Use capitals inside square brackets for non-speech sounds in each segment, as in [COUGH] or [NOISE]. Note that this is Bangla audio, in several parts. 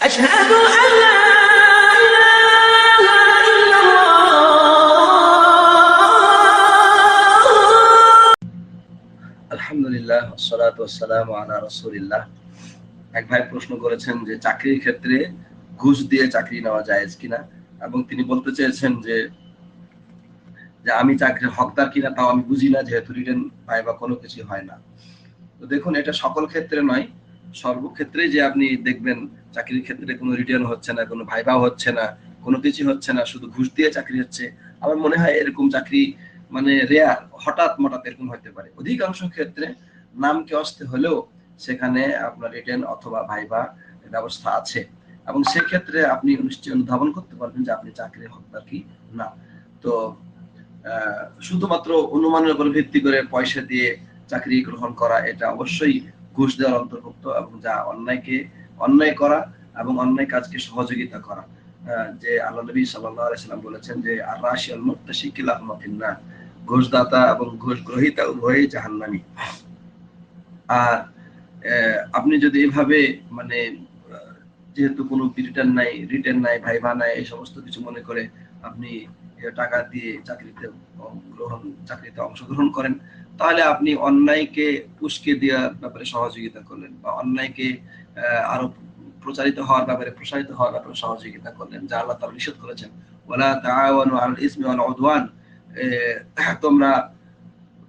أشهد أن لا إله إلا الله আলহামদুলিল্লাহ সালাত ওয়াসসালামু আলা রাসূলিল্লাহ এক ভাই প্রশ্ন করেছেন যে চাকরির ক্ষেত্রে ঘুষ দিয়ে চাকরি নেওয়া জায়েজ কিনা এবং তিনি বলতে চেয়েছেন যে যে আমি চাকরির হকদার কিনা তাও আমি বুঝি না যেহেতু রিটেন পাই বা কোনো কিছু হয় না তো দেখুন এটা সকল ক্ষেত্রে নয় সর্বক্ষেত্রে যে আপনি দেখবেন চাকরির ক্ষেত্রে কোনো রিটার্ন হচ্ছে না, কোনো ভাইভাও হচ্ছে না, কোনো কিছু হচ্ছে না, শুধু ঘুষ দিয়ে চাকরি হচ্ছে, আমার মনে হয় এরকম চাকরি মানে রেয়ার হঠাৎ মঠাৎ এরকম হতে পারে। অধিকাংশ ক্ষেত্রে নামকে অস্তে হলেও সেখানে আপনার রিটার্ন অথবা ভাইবা ব্যবস্থা আছে। এবং সেক্ষেত্রে আপনি নিশ্চয়ই অনুধাবন করতে পারবেন যে আপনি চাকরির হকদার কি না। তো শুধুমাত্র অনুমানের উপর ভিত্তি করে পয়সা দিয়ে চাকরি গ্রহণ করা, এটা অবশ্যই ঘুষ দেওয়ার অন্তর্ভুক্ত এবং যা অন্যায়কে, অন্যায় করা এবং অন্যায় কাজকে সহযোগিতা করা। যে আল্লাহ নবী সাল্লাম বলেছেন যে আর রাশি আল আহমাতিন্না ঘুষদাতা এবং ঘুষ গ্রহীতা উভয়ই জাহান্নামী। আর আপনি যদি এভাবে মানে যেহেতু কোনো রিটার্ন নাই রিটার্ন নাই, ভাইভা নাই, এই সমস্ত কিছু মনে করে আপনি টাকা দিয়ে চাকরিতে গ্রহণ, চাকরিতে অংশগ্রহণ করেন, তাহলে আপনি অন্যায়কে উস্কে দেওয়ার ব্যাপারে সহযোগিতা করলেন বা অন্যায়কে আরও প্রচারিত হওয়ার ব্যাপারে, প্রসারিত হওয়ার ব্যাপারে সহযোগিতা করলেন, যা আল্লাহ তাআলা নিষেধ করেছেন। তাআওয়ানু আলাল ইসমি [CLEARS THROAT] তোমরা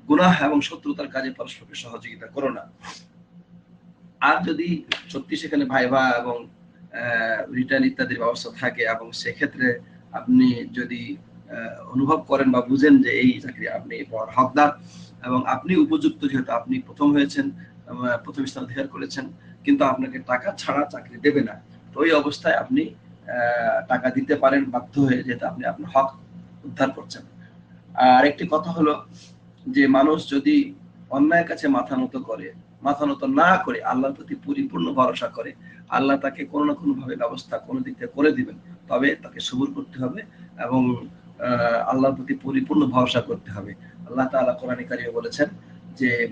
গুনাহ এবং শত্রুতার কাজে পরস্পরকে সহযোগিতা করো না। আর যদি সত্যি সেখানে ভাইভা এবং রিটার্ন ইত্যাদির ব্যবস্থা থাকে এবং সেক্ষেত্রে আপনি যদি অনুভব করেন বা বুঝেন যে এই চাকরি আপনি পাওয়ার হকদার এবং আপনি উপযুক্ত যেহেতু আপনি প্রথম হয়েছেন প্রথম স্থান অধিকার করেছেন, কিন্তু আপনাকে টাকা ছাড়া চাকরি দেবে না। তো ওই অবস্থায় আপনি টাকা দিতে পারেন, বাধ্য হয়ে যেহেতু আপনি আপনার হক উদ্ধার করছেন। আর একটি কথা হলো যে মানুষ যদি অন্যায়ের কাছে মাথা নত করে, মাথা নত না করে, আল্লাহর প্রতি পরিপূর্ণ ভরসা করে, আল্লাহ তাকে কোনো না কোনো ভাবে ব্যবস্থা কোনো দিক থেকে করে দিবেন, তবে তাকে সবুর করতে হবে এবং আল্লাহর প্রতি পরিপূর্ণ ভরসা করতে হবে। আল্লাহ তাআলা কোরআনে কারিমে বলেছেন যে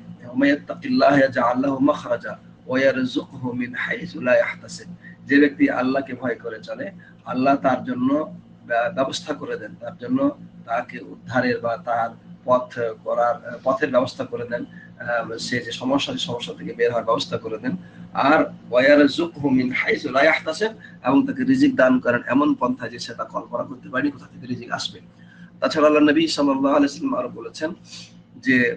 যে ব্যক্তি আল্লাহকে ভয় করে চলে, আল্লাহ তার জন্য ব্য- ব্যবস্থা করে দেন। তার জন্য তাকে উদ্ধারের বা তার পথ করার, পথের ব্যবস্থা করে দেন। সে যে সমস্যা সমস্যা থেকে বের হওয়ার ব্যবস্থা করে দেন। আর মিন এবং তাকে রিজিক দান করেন এমন পন্থা যে সেটা কল্পনা করতে পারেনি, কোথা থেকে রিজিক আসবে। তাছাড়া আল্লাহ নবী সাল্লাল্লাহু আলাইহি সাল্লাম আরও বলেছেন যে,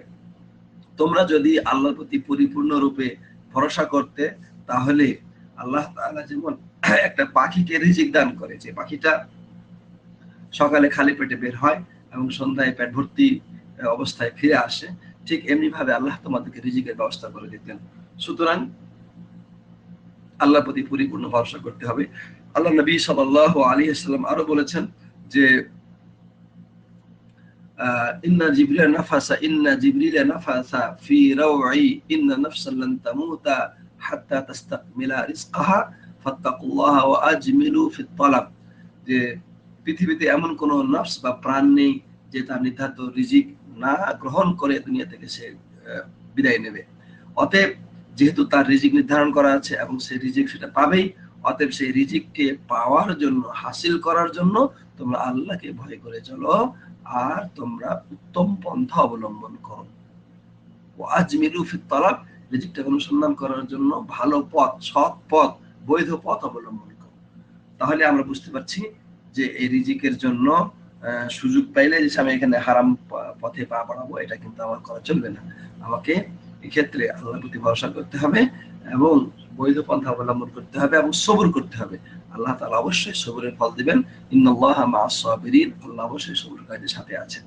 তোমরা যদি আল্লাহর প্রতি পরিপূর্ণ রূপে ভরসা করতে, তাহলে আল্লাহ তাআলা যেমন [CLEARS THROAT] একটা পাখিকে রিজিক দান করে, যে পাখিটা সকালে খালি পেটে বের হয় এবং সন্ধ্যায় পেট ভর্তি অবস্থায় ফিরে আসে, ঠিক এমনি ভাবে আল্লাহ তোমাদেরকে রিজিকের ব্যবস্থা করে দিতেন। সুতরাং আল্লাহর প্রতি পরিপূর্ণ ভরসা করতে হবে। আল্লাহ নবী সাল্লাল্লাহু আলাইহি সাল্লাম আরও বলেছেন যে এমন বা প্রাণ নেই যে তার নির্ধারিত রিজিক না গ্রহণ করে দুনিয়া থেকে সে বিদায় নেবে। অতএব যেহেতু তার রিজিক নির্ধারণ করা আছে এবং সে রিজিক সেটা পাবেই, অতএব সেই রিজিককে পাওয়ার জন্য, হাসিল করার জন্য তোমরা আল্লাহকে ভয় করে চলো আর তোমরা উত্তম পন্থা অবলম্বন করো। ও অনুসন্ধান করার জন্য ভালো পথ, সৎ পথ, বৈধ পথ অবলম্বন করো। তাহলে আমরা বুঝতে পারছি যে এই রিজিকের জন্য সুযোগ পাইলে যে আমি এখানে হারাম পথে পা বাড়াবো, এটা কিন্তু আমার করা চলবে না। আমাকে এক্ষেত্রে আল্লাহর প্রতি ভরসা করতে হবে এবং বৈধ পন্থা অবলম্বন করতে হবে এবং সবুর করতে হবে। আল্লাহ তালা অবশ্যই সবুরের ফল দিবেন। মা'আস সাবিরিন। আল্লাহ অবশ্যই সবুর কাজের সাথে আছেন।